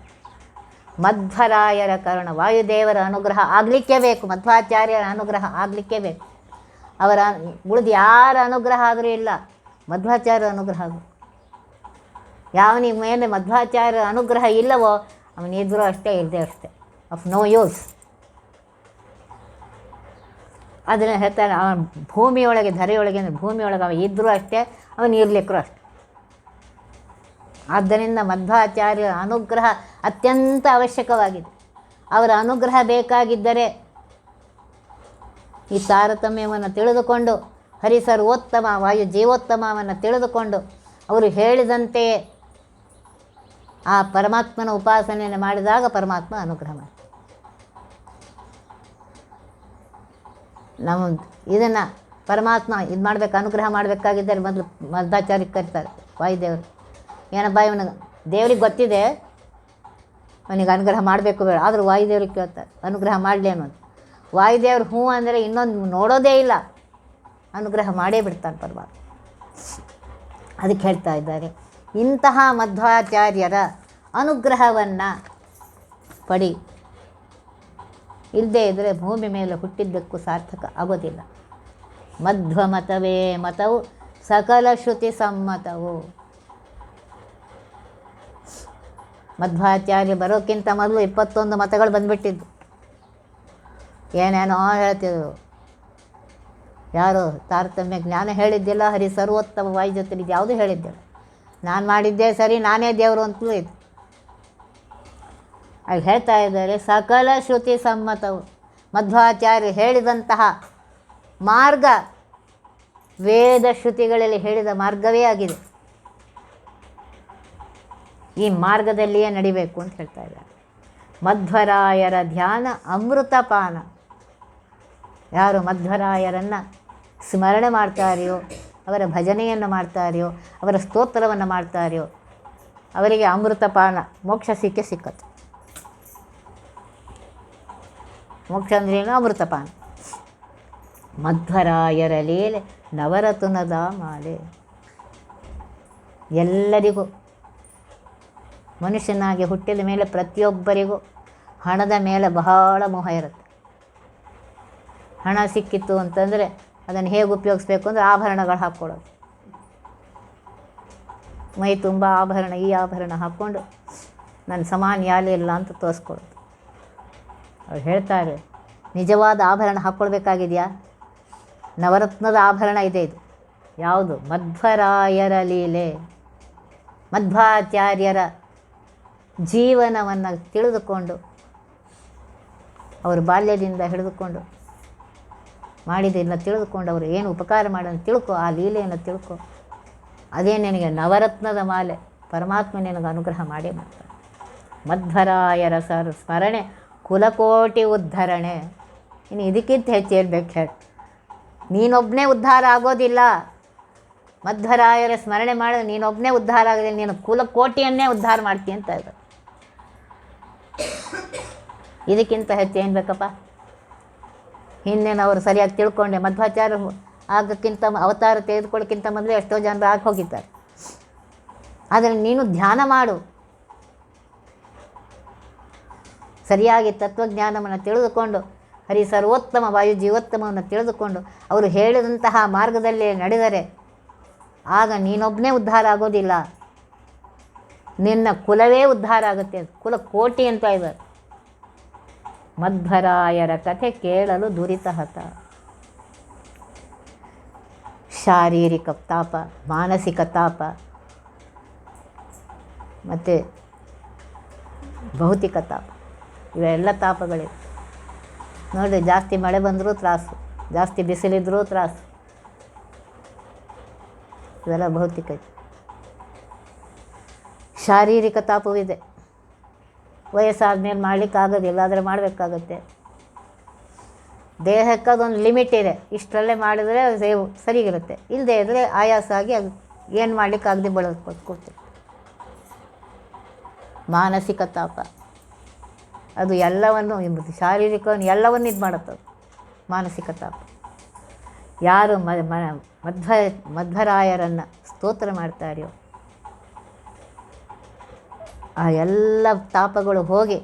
ಮಧ್ವರಾಯರ ಕರುಣ, ವಾಯುದೇವರ ಅನುಗ್ರಹ ಆಗಲಿಕ್ಕೆ ಬೇಕು, ಮಧ್ವಾಚಾರ್ಯರ ಅನುಗ್ರಹ ಆಗಲಿಕ್ಕೆ ಬೇಕು. ಅವರ ಉಳಿದು ಯಾರ ಅನುಗ್ರಹ ಆದರೂ ಇಲ್ಲ, ಮಧ್ವಾಚಾರ್ಯರ ಅನುಗ್ರಹ ಯಾವನಿಗೆ ಮೇಲೆ ಮಧ್ವಾಚಾರ್ಯರ ಅನುಗ್ರಹ ಇಲ್ಲವೋ ಅವನಿದ್ರೂ ಅಷ್ಟೇ ಇಲ್ಲದೆ ಅಷ್ಟೇ. ಆಫ್ ನೋ ಯೂಸ್ ಅದನ್ನು ಹೇಳ್ತಾನೆ, ಅವನ ಭೂಮಿಯೊಳಗೆ, ಧರೆಯೊಳಗೆ, ಅಂದರೆ ಭೂಮಿಯೊಳಗೆ ಅವ ಇದ್ದರೂ ಅಷ್ಟೇ, ಅವನು ಇರಲಿಕ್ಕೂ ಅಷ್ಟೆ. ಆದ್ದರಿಂದ ಮಧ್ವಾಚಾರ್ಯರ ಅನುಗ್ರಹ ಅತ್ಯಂತ ಅವಶ್ಯಕವಾಗಿದೆ. ಅವರ ಅನುಗ್ರಹ ಬೇಕಾಗಿದ್ದರೆ ಈ ತಾರತಮ್ಯವನ್ನು ತಿಳಿದುಕೊಂಡು ಹರಿಸರ್ವೋತ್ತಮ ವಾಯು ಜೀವೋತ್ತಮವನ್ನು ತಿಳಿದುಕೊಂಡು, ಅವರು ಹೇಳಿದಂತೆಯೇ ಆ ಪರಮಾತ್ಮನ ಉಪಾಸನೆಯನ್ನು ಮಾಡಿದಾಗ ಪರಮಾತ್ಮ ಅನುಗ್ರಹ ಮಾಡಿ ನಮ್ಮ ಇದನ್ನು ಪರಮಾತ್ಮ ಇದು ಮಾಡ್ಬೇಕು, ಅನುಗ್ರಹ ಮಾಡಬೇಕಾಗಿದ್ದರೆ ಮೊದಲು ಮಧ್ವಾಚಾರ್ಯಕ್ಕೆ ಕರೀತಾರೆ, ವಾಯುದೇವರು. ಏನಪ್ಪ ಇವನಿಗೆ ದೇವ್ರಿಗೆ ಗೊತ್ತಿದೆ, ಅವನಿಗೆ ಅನುಗ್ರಹ ಮಾಡಬೇಕು ಬೇಡ, ಆದರೂ ವಾಯುದೇವ್ರಿಗೆ ಕೇಳ್ತಾರೆ, ಅನುಗ್ರಹ ಮಾಡಲಿ ಅನ್ನೋದು. ವಾಯುದೇವ್ರು ಹ್ಞೂ ಅಂದರೆ ಇನ್ನೊಂದು ನೋಡೋದೇ ಇಲ್ಲ, ಅನುಗ್ರಹ ಮಾಡೇ ಬಿಡ್ತಾನೆ ಪರಮಾತ್ಮ. ಅದಕ್ಕೆ ಹೇಳ್ತಾ ಇದ್ದಾರೆ, ಇಂತಹ ಮಧ್ವಾಚಾರ್ಯರ ಅನುಗ್ರಹವನ್ನು ಪಡಿ. ಇಲ್ಲದೇ ಇದ್ದರೆ ಭೂಮಿ ಮೇಲೆ ಹುಟ್ಟಿದ್ದಕ್ಕೂ ಸಾರ್ಥಕ ಆಗೋದಿಲ್ಲ. ಮಧ್ವ ಮತವೇ ಮತವು ಸಕಲ ಶ್ರುತಿ ಸಮ್ಮತವು. ಮಧ್ವಾಚಾರ್ಯ ಬರೋಕ್ಕಿಂತ ಮೊದಲು ಇಪ್ಪತ್ತೊಂದು ಮತಗಳು ಬಂದುಬಿಟ್ಟಿದ್ದು. ಏನೇನೋ ಹೇಳ್ತಿದ್ರು. ಯಾರು ತಾರತಮ್ಯ ಜ್ಞಾನ ಹೇಳಿದ್ದಿಲ್ಲ ಹರಿ ಸರ್ವೋತ್ತಮ ಇದು ಯಾವುದೂ ಹೇಳಿದ್ದಿಲ್ಲ. ನಾನು ಮಾಡಿದ್ದೇ ಸರಿ, ನಾನೇ ದೇವರು ಅಂತಲೂ ಇದು ಅಲ್ಲಿ ಹೇಳ್ತಾ ಇದ್ದಾರೆ, ಸಕಲ ಶ್ರುತಿ ಸಮ್ಮತವು. ಮಧ್ವಾಚಾರ್ಯ ಹೇಳಿದಂತಹ ಮಾರ್ಗ ವೇದ ಶ್ರುತಿಗಳಲ್ಲಿ ಹೇಳಿದ ಮಾರ್ಗವೇ ಆಗಿದೆ. ಈ ಮಾರ್ಗದಲ್ಲಿಯೇ ನಡಿಬೇಕು ಅಂತ ಹೇಳ್ತಾ ಇದ್ದಾರೆ. ಮಧ್ವರಾಯರ ಧ್ಯಾನ ಅಮೃತಪಾನ. ಯಾರು ಮಧ್ವರಾಯರನ್ನು ಸ್ಮರಣೆ ಮಾಡ್ತಾರೆಯೋ, ಅವರ ಭಜನೆಯನ್ನು ಮಾಡ್ತಾರೆಯೋ, ಅವರ ಸ್ತೋತ್ರವನ್ನು ಮಾಡ್ತಾರೆಯೋ, ಅವರಿಗೆ ಅಮೃತಪಾನ, ಮೋಕ್ಷ ಸಿಕ್ಕೇ ಸಿಕ್ಕತ್ತೆ. ಮೋಕ್ಷ ಅಂದ್ರೇನು ಅಮೃತಪಾನ. ಮಧ್ವರಾಯರ ಲೀಲೆ ನವರತ್ನದ ಮಾಲೆ ಎಲ್ಲರಿಗೂ, ಮನುಷ್ಯನಾಗಿ ಹುಟ್ಟಿದ ಮೇಲೆ ಪ್ರತಿಯೊಬ್ಬರಿಗೂ ಹಣದ ಮೇಲೆ ಬಹಳ ಮೋಹ ಇರುತ್ತೆ. ಹಣ ಸಿಕ್ಕಿತ್ತು ಅಂತಂದರೆ ಅದನ್ನು ಹೇಗೆ ಉಪಯೋಗಿಸ್ಬೇಕು ಅಂದರೆ ಆಭರಣಗಳು ಹಾಕ್ಕೊಳ್ಳೋದು. ಮೈ ತುಂಬ ಆಭರಣ, ಈ ಆಭರಣ ಹಾಕ್ಕೊಂಡು ನನ್ನ ಸಮಾನ ಯಾಲೆ ಇಲ್ಲ ಅಂತ ತೋರಿಸ್ಕೊಳ್ಳೋದು ಅವ್ರು ಹೇಳ್ತಾರೆ, ನಿಜವಾದ ಆಭರಣ ಹಾಕ್ಕೊಳ್ಬೇಕಾಗಿದೆಯಾ ನವರತ್ನದ ಆಭರಣ ಇದೆ ಇದು. ಯಾವುದು? ಮಧ್ವರಾಯರ ಲೀಲೆ. ಮಧ್ವಾಚಾರ್ಯರ ಜೀವನವನ್ನು ತಿಳಿದುಕೊಂಡು, ಅವರು ಬಾಲ್ಯದಿಂದ ಹಿಡಿದುಕೊಂಡು ಮಾಡಿದ್ದನ್ನು ತಿಳಿದುಕೊಂಡು, ಅವರು ಏನು ಉಪಕಾರ ಮಾಡೋದು ತಿಳ್ಕೊ, ಆ ಲೀಲೆಯನ್ನು ತಿಳ್ಕೊ, ಅದೇ ನಿನಗೆ ನವರತ್ನದ ಮಾಲೆ. ಪರಮಾತ್ಮ ನಿನಗೆ ಅನುಗ್ರಹ ಮಾಡೇ ಮಾಡ್ತಾನೆ. ಮಧ್ವರಾಯರ ಸರ್, ಸ್ಮರಣೆ. ಕುಲಕೋಟಿ ಉದ್ಧರಣೆ. ಇನ್ನು ಇದಕ್ಕಿಂತ ಹೆಚ್ಚು ಹೇಳ್ಬೇಕು ಹೇಳಿ. ನೀನೊಬ್ಬನೇ ಉದ್ಧಾರ ಆಗೋದಿಲ್ಲ. ಮಧ್ವರಾಯರ ಸ್ಮರಣೆ ಮಾಡಿದ್ರೆ ನೀನೊಬ್ಬನೇ ಉದ್ಧಾರ ಆಗೋದಿಲ್ಲ ನೀನು ಕುಲಕೋಟಿಯನ್ನೇ ಉದ್ಧಾರ ಮಾಡ್ತೀನಿ ಅಂತ ಇದೆ ಇದಕ್ಕಿಂತ ಹೆಚ್ಚು ಏನು ಬೇಕಪ್ಪ? ಸರಿಯಾಗಿ ತಿಳ್ಕೊಂಡೆ. ಮಧ್ವಾಚಾರ ಆಗಕ್ಕಿಂತ ಅವತಾರ ತೆಗೆದುಕೊಳ್ಳೋಕ್ಕಿಂತ ಮೊದಲು ಎಷ್ಟೋ ಜನರು ಆಗಿ ಹೋಗಿದ್ದಾರೆ. ಆದರೆ ನೀನು ಧ್ಯಾನ ಮಾಡು. ಸರಿಯಾಗಿ ತತ್ವಜ್ಞಾನವನ್ನು ತಿಳಿದುಕೊಂಡು, ಹರಿ ಸರ್ವೋತ್ತಮ ವಾಯು ಜೀವೋತ್ತಮವನ್ನು ತಿಳಿದುಕೊಂಡು, ಅವರು ಹೇಳಿದಂತಹ ಮಾರ್ಗದಲ್ಲಿ ನಡೆದರೆ, ಆಗ ನೀನೊಬ್ಬನೇ ಉದ್ಧಾರ ಆಗೋದಿಲ್ಲ. ನಿನ್ನ ಕುಲವೇ ಉದ್ಧಾರ ಆಗುತ್ತೆ. ಕುಲ ಕೋಟಿ ಅಂತ ಇದ್ದಾರೆ ಮಧ್ವರಾಯರ ಕಥೆ ಕೇಳಲು ದುರಿತ ಹತ ಶಾರೀರಿಕ ತಾಪ, ಮಾನಸಿಕ ತಾಪ, ಮತ್ತು ಭೌತಿಕ ತಾಪ. ಇವೆಲ್ಲ ತಾಪಗಳಿವೆ ನೋಡಿ ಜಾಸ್ತಿ ಮಳೆ ಬಂದರೂ ತ್ರಾಸು, ಜಾಸ್ತಿ ಬಿಸಿಲಿದ್ರೂ ತ್ರಾಸು. ಇವೆಲ್ಲ ಭೌತಿಕ ಶಾರೀರಿಕ ತಾಪವಿದೆ ಇದೆ. ವಯಸ್ಸಾದ್ಮೇಲೆ ಮಾಡಲಿಕ್ಕಾಗೋದಿಲ್ಲ, ಆದರೆ ಮಾಡಬೇಕಾಗತ್ತೆ. ದೇಹಕ್ಕೆ ಅದೊಂದು ಲಿಮಿಟ್ ಇದೆ, ಇಷ್ಟರಲ್ಲೇ ಮಾಡಿದರೆ ಸೇವ್, ಸರಿಗಿರುತ್ತೆ. ಇಲ್ಲದೆ ಇದ್ದರೆ ಆಯಾಸ ಆಗಿ ಅದು ಏನು ಮಾಡಲಿಕ್ಕಾಗದೆ ಬಳಸ್ಕೊತ ಕೂರ್ತೀವಿ ಮಾನಸಿಕ ತಾಪ. ಅದು ಎಲ್ಲವನ್ನು ಶಾರೀರಿಕವನ್ನು ಎಲ್ಲವನ್ನು ಇದು ಮಾಡುತ್ತದೆ ಮಾನಸಿಕ ತಾಪ. ಯಾರು ಮ- ಮಧ್ವ, ಮಧ್ವರಾಯರನ್ನು ಸ್ತೋತ್ರ ಮಾಡ್ತಾರೆಯೋ, ಆ ಎಲ್ಲ ತಾಪಗಳು ಹೋಗಿ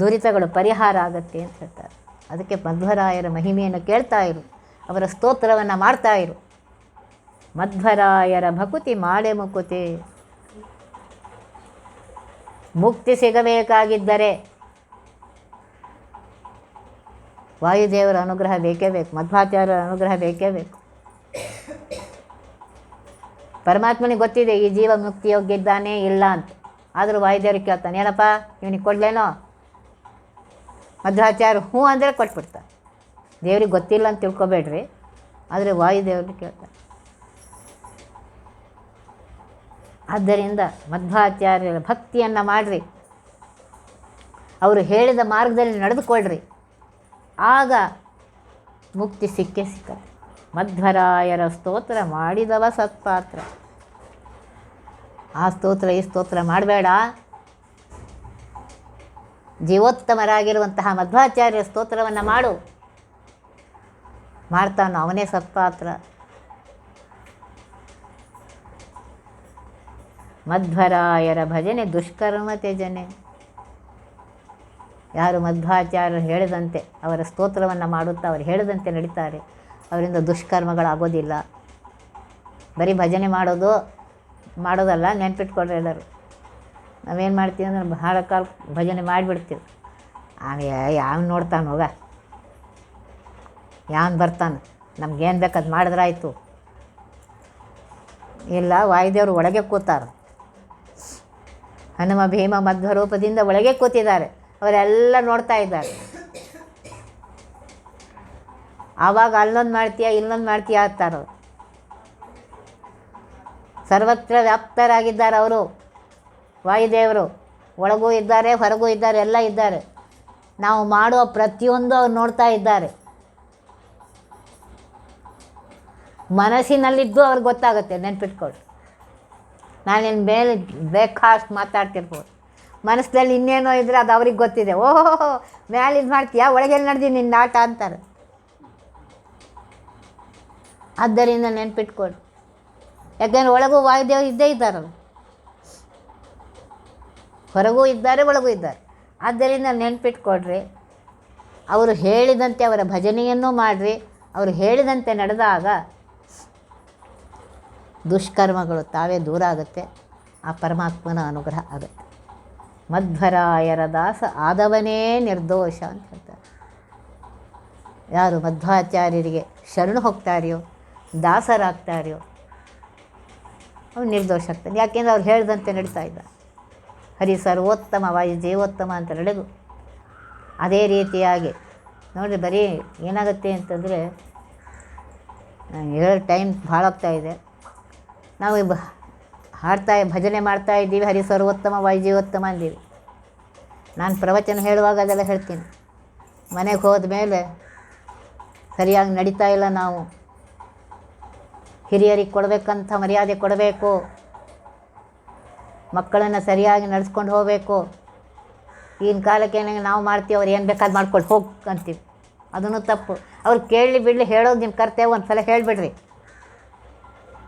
ದುರಿತಗಳು ಪರಿಹಾರ ಆಗತ್ತೆ ಅಂತ ಹೇಳ್ತಾರೆ. ಅದಕ್ಕೆ ಮಧ್ವರಾಯರ ಮಹಿಮೆಯನ್ನು ಕೇಳ್ತಾ ಇರು, ಅವರ ಸ್ತೋತ್ರವನ್ನು ಮಾಡ್ತಾ ಇರು. ಮಧ್ವರಾಯರ ಭಕುತಿ ಮಾಡೆ ಮುಕುತಿ. ಮುಕ್ತಿ ಸಿಗಬೇಕಾಗಿದ್ದರೆ ವಾಯುದೇವರ ಅನುಗ್ರಹ ಬೇಕೇ ಬೇಕು, ಮಧ್ವಾಚಾರ್ಯರ ಅನುಗ್ರಹ ಬೇಕೇ ಬೇಕು. ಪರಮಾತ್ಮನಿಗೆ ಗೊತ್ತಿದೆ, ಈ ಜೀವ ಮುಕ್ತಿ ಯೋಗ್ಯ ಇಲ್ಲ ಅಂತ. ಆದರೂ ವಾಯುದೇವ್ರಿಗೆ ಕೇಳ್ತಾನೆ, ಏನಪ್ಪ ಇವನಿಗೆ ಕೊಡ್ಲೇನೋ? ಮಧ್ವಾಚಾರ್ಯ ಹ್ಞೂ ಅಂದರೆ ಕೊಟ್ಬಿಡ್ತಾನೆ ದೇವ್ರಿಗೆ ಗೊತ್ತಿಲ್ಲ ಅಂತ ತಿಳ್ಕೊಬೇಡ್ರಿ, ಆದರೆ ವಾಯುದೇವರು ಕೇಳ್ತಾನೆ ಆದ್ದರಿಂದ ಮಧ್ವಾಚಾರ್ಯರ ಭಕ್ತಿಯನ್ನು ಮಾಡಿರಿ. ಅವರು ಹೇಳಿದ ಮಾರ್ಗದಲ್ಲಿ ನಡೆದುಕೊಳ್ಳ್ರಿ ಆಗ ಮುಕ್ತಿ ಸಿಕ್ಕೆ ಸಿಕ್ಕತ್ತೆ ಮಧ್ವರಾಯರ ಸ್ತೋತ್ರ ಮಾಡಿದವ ಸತ್ಪಾತ್ರ. ಆ ಸ್ತೋತ್ರ, ಈ ಸ್ತೋತ್ರ ಮಾಡಬೇಡ. ಜೀವೋತ್ತಮರಾಗಿರುವಂತಹ ಮಧ್ವಾಚಾರ್ಯ ಸ್ತೋತ್ರವನ್ನು ಮಾಡು. ಮಾಡ್ತಾನೋ ಅವನೇ ಸತ್ಪಾತ್ರ. ಮಧ್ವರಾಯರ ಭಜನೆ ದುಷ್ಕರ್ಮ ತ್ಯಜನೆ. ಯಾರು ಮಧ್ವಾಚಾರ್ಯರು ಹೇಳಿದಂತೆ ಅವರ ಸ್ತೋತ್ರವನ್ನು ಮಾಡುತ್ತಾ ಅವರು ಹೇಳಿದಂತೆ ನಡೀತಾರೆ. ಅವರಿಂದ ದುಷ್ಕರ್ಮಗಳಾಗೋದಿಲ್ಲ. ಬರೀ ಭಜನೆ ಮಾಡೋದು, ಮಾಡೋದಲ್ಲ ನೆನ್ಪಿಟ್ಕೊಳ್ರಿ ಎಲ್ಲರೂ. ನಾವೇನು ಮಾಡ್ತೀವಿ ಅಂದ್ರೆ ಬಹಳ ಕಾಲ ಭಜನೆ ಮಾಡಿಬಿಡ್ತೀವಿ. ಆಮೇಲೆ ಯಾವ ನೋಡ್ತಾನೆ ಹೋಗ. ಯಾವನು ಬರ್ತಾನೆ. ನಮ್ಗೇನು ಬೇಕು ಅದು ಮಾಡಿದ್ರಾಯ್ತು. ಇಲ್ಲ, ವಾಯುದೇವರು ಒಳಗೆ ಕೂತಾರ. ಹನುಮ ಭೀಮ ಮಧ್ವರೂಪದಿಂದ ಒಳಗೆ ಕೂತಿದ್ದಾರೆ. ಅವರೆಲ್ಲ ನೋಡ್ತಾ ಇದ್ದಾರೆ. ಆವಾಗ ಅಲ್ಲೊಂದು ಮಾಡ್ತೀಯಾ, ಇಲ್ಲೊಂದು ಮಾಡ್ತೀಯಾ ಅಂತಾರೆ. ಸರ್ವತ್ರ ವ್ಯಾಪ್ತರಾಗಿದ್ದಾರೆ ಅವರು. ವಾಯುದೇವರು ಒಳಗೂ ಇದ್ದಾರೆ, ಹೊರಗೂ ಇದ್ದಾರೆ, ಎಲ್ಲ ಇದ್ದಾರೆ. ನಾವು ಮಾಡುವ ಪ್ರತಿಯೊಂದು ಅವ್ರು ನೋಡ್ತಾ ಇದ್ದಾರೆ. ಮನಸ್ಸಿನಲ್ಲಿದ್ದು ಅವ್ರಿಗೆ ಗೊತ್ತಾಗುತ್ತೆ, ನೆನ್ಪಿಟ್ಕೊಳ್ಳಿ. ನಾನಿನ್ ಮೇಲೆ ಬೇಕಾಷ್ಟು ಮಾತಾಡ್ತಿರ್ಬೋದು. ಮನಸ್ಸಲ್ಲಿ ಇನ್ನೇನೋ ಇದ್ರೆ ಅದು ಅವ್ರಿಗೆ ಗೊತ್ತಿದೆ. ಓಹೋ ಮೇಲೆ ಇದು ಮಾಡ್ತೀಯಾ? ಒಳಗೆಲ್ಲಿ ನಡೆದಿ ನಿನ್ನ ಆಟ ಅಂತಾರೆ. ಆದ್ದರಿಂದ ನೆನ್ಪಿಟ್ಕೊಳ್ಳಿ ಯಾಕೆಂದ್ರೆ ಒಳಗೂ ವಾಯುದೇವ ಇದ್ದೇ ಇದ್ದಾರಲ್ಲ ಹೊರಗೂ ಇದ್ದಾರೆ, ಒಳಗೂ ಇದ್ದಾರೆ. ಆದ್ದರಿಂದ ನೆನ್ಪಿಟ್ಕೊಡ್ರಿ. ಅವರು ಹೇಳಿದಂತೆ ಅವರ ಭಜನೆಯನ್ನು ಮಾಡಿರಿ. ಅವರು ಹೇಳಿದಂತೆ ನಡೆದಾಗ ದುಷ್ಕರ್ಮಗಳು ತಾವೇ ದೂರ ಆಗುತ್ತೆ. ಆ ಪರಮಾತ್ಮನ ಅನುಗ್ರಹ ಆಗುತ್ತೆ. ಮಧ್ವರಾಯರ ದಾಸ ಆದವನೇ ನಿರ್ದೋಷ ಅಂತ ಹೇಳ್ತಾರೆ. ಯಾರು ಮಧ್ವಾಚಾರ್ಯರಿಗೆ ಶರಣು ಹೋಗ್ತಾರೆಯೋ, ದಾಸರಾಗ್ತಾರೆಯೋ, ಅವ್ನು ನಿರ್ದೋಷ ಆಗ್ತಾನೆ. ಯಾಕೆಂದ್ರೆ ಅವ್ರು ಹೇಳ್ದಂತೆ ನಡೀತಾ ಇದ್ದ ಹರಿ ಸರ್ವೋತ್ತಮ, ವಾಯು ಜೀವೋತ್ತಮ ಅಂತ ನಡೆದು ಅದೇ ರೀತಿಯಾಗಿ ನೋಡಿರಿ ಬರೀ ಏನಾಗುತ್ತೆ ಅಂತಂದರೆ ಹೇಳೋ ಟೈಮ್ ಭಾಳ ಆಗ್ತಾಯಿದೆ ನಾವು ಹಾಡ್ತಾ ಭಜನೆ ಮಾಡ್ತಾ ಇದ್ದೀವಿ ಹರಿ ಸರ್ವೋತ್ತಮ ವಾಯು ಜೀವೋತ್ತಮ ಅಂದೀವಿ. ನಾನು ಪ್ರವಚನ ಹೇಳುವಾಗ ಅದೆಲ್ಲ ಹೇಳ್ತೀನಿ. ಮನೆಗೆ ಹೋದ ಮೇಲೆ ಸರಿಯಾಗಿ ನಡೀತಾ ಇಲ್ಲ ನಾವು. ಹಿರಿಯರಿಗೆ ಕೊಡಬೇಕಂತ ಮರ್ಯಾದೆ ಕೊಡಬೇಕು. ಮಕ್ಕಳನ್ನು ಸರಿಯಾಗಿ ನಡೆಸ್ಕೊಂಡು ಹೋಗಬೇಕು. ಈಗಿನ ಕಾಲಕ್ಕೆ ಏನಾಗ ನಾವು ಮಾಡ್ತೀವಿ, ಅವ್ರು ಏನು ಬೇಕಾದ್ ಮಾಡ್ಕೊಂಡು ಹೋಗಿ ಅಂತೀವಿ. ಅದನ್ನು ತಪ್ಪು. ಅವ್ರು ಕೇಳಿ ಬಿಡಲಿ ಹೇಳೋದು ನಿಮ್ಮ ಕರ್ತವ್ಯ ಒಂದು ಸಲ ಹೇಳಿಬಿಡ್ರಿ.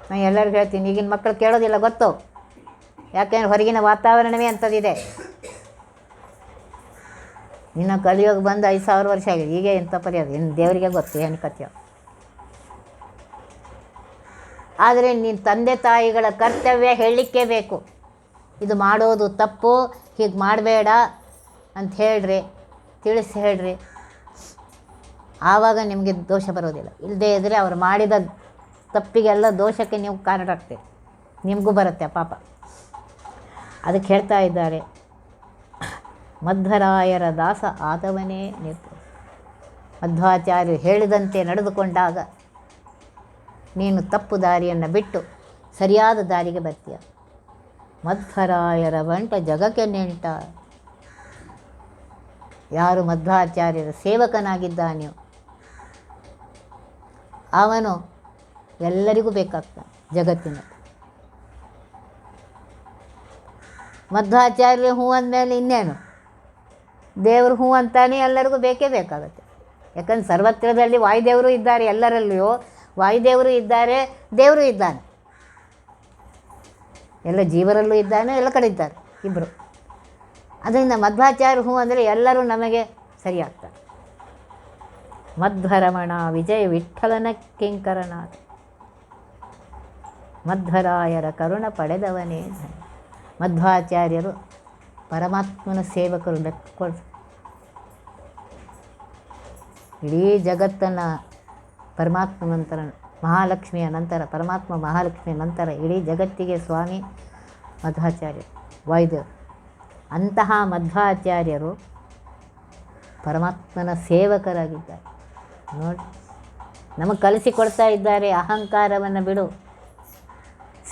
ನಾನು ಎಲ್ಲರಿಗೂ ಹೇಳ್ತೀನಿ, ಈಗಿನ ಮಕ್ಕಳು ಕೇಳೋದಿಲ್ಲ ಗೊತ್ತು. ಯಾಕೆಂದ್ರೆ ಹೊರಗಿನ ವಾತಾವರಣವೇ ಅಂಥದ್ದಿದೆ. ಇನ್ನು ಕಲಿಯೋಗಿ ಬಂದು ಐದು ಸಾವಿರ ವರ್ಷ ಆಗಿದೆ ಈಗ ಎಂಥ ಪರಿಯೋದು ಇನ್ನು ದೇವರಿಗೆ ಗೊತ್ತು ಏನು ಕಥೆಯೋ ಆದರೆ ನಿನ್ನ ತಂದೆ ತಾಯಿಗಳ ಕರ್ತವ್ಯ ಹೇಳಲಿಕ್ಕೆ ಬೇಕು. ಇದು ಮಾಡೋದು ತಪ್ಪು, ಹೀಗೆ ಮಾಡಬೇಡ ಅಂತ ಹೇಳ್ರಿ, ತಿಳಿಸಿ ಹೇಳ್ರಿ. ಆವಾಗ ನಿಮಗೆ ದೋಷ ಬರೋದಿಲ್ಲ. ಇಲ್ಲದೇ ಇದ್ದರೆ ಅವ್ರು ಮಾಡಿದ ತಪ್ಪಿಗೆಲ್ಲ ದೋಷಕ್ಕೆ ನೀವು ಕಾರಣರಾಗ್ತೀರಿ ನಿಮಗೂ ಬರುತ್ತೆ ಪಾಪ. ಅದಕ್ಕೆ ಹೇಳ್ತಾ ಇದ್ದಾರೆ ಮಧ್ವರಾಯರ ದಾಸ ಆದವನೇ ನೀವು ಮಧ್ವಾಚಾರ್ಯರು ಹೇಳಿದಂತೆ ನಡೆದುಕೊಂಡಾಗ ನೀನು ತಪ್ಪು ದಾರಿಯನ್ನು ಬಿಟ್ಟು ಸರಿಯಾದ ದಾರಿಗೆ ಬರ್ತೀಯ. ಮಧ್ವರಾಯರ ಬಂಟ ಜಗಕ್ಕೆ ನೆಂಟ. ಯಾರು ಮಧ್ವಾಚಾರ್ಯರ ಸೇವಕನಾಗಿದ್ದಾನೆಯೋ, ಅವನು ಎಲ್ಲರಿಗೂ ಬೇಕಾಗ್ತದೆ ಜಗತ್ತಿನ ಮಧ್ವಾಚಾರ್ಯ ಹೂ ಅಂದಮೇಲೆ ಇನ್ನೇನು? ದೇವರು ಹೂ ಅಂತಾನೆ ಎಲ್ಲರಿಗೂ ಬೇಕೇ ಬೇಕಾಗುತ್ತೆ. ಯಾಕಂದ್ರೆ ಸರ್ವತ್ರದಲ್ಲಿ ವಾಯುದೇವರು ಇದ್ದಾರೆ ಎಲ್ಲರಲ್ಲಿಯೂ. ವಾಯುದೇವರು ಇದ್ದಾರೆ, ದೇವರು ಇದ್ದಾನೆ. ಎಲ್ಲ ಜೀವರಲ್ಲೂ ಇದ್ದಾನೆ, ಎಲ್ಲ ಕಡೆ ಇದ್ದಾರೆ ಇಬ್ಬರು ಅದರಿಂದ ಮಧ್ವಾಚಾರ್ಯ ಹೂ ಅಂದರೆ ಎಲ್ಲರೂ ನಮಗೆ ಸರಿಯಾಗ್ತಾರೆ. ಮಧ್ವರಮಣ ವಿಜಯ ವಿಠಲನ ಕಿಂಕರನಾಥ. ಮಧ್ವರಾಯರ ಕರುಣ ಪಡೆದವನೇ ಮಧ್ವಾಚಾರ್ಯರು ಪರಮಾತ್ಮನ ಸೇವಕರು ಲೆಕ್ಕ ಇಡೀ ಜಗತ್ತನ್ನು ಪರಮಾತ್ಮ ನಂತರ, ಮಹಾಲಕ್ಷ್ಮಿಯ ನಂತರ, ಪರಮಾತ್ಮ ಮಹಾಲಕ್ಷ್ಮಿಯ ನಂತರ ಇಡೀ ಜಗತ್ತಿಗೆ ಸ್ವಾಮಿ ಮಧ್ವಾಚಾರ್ಯ ವಾಯುದೇವರು ಅಂತಹ ಮಧ್ವಾಚಾರ್ಯರು ಪರಮಾತ್ಮನ ಸೇವಕರಾಗಿದ್ದಾರೆ. ನೋಡಿ, ನಮಗೆ ಕಲಿಸಿಕೊಡ್ತಾ ಇದ್ದಾರೆ ಅಹಂಕಾರವನ್ನು ಬಿಡು.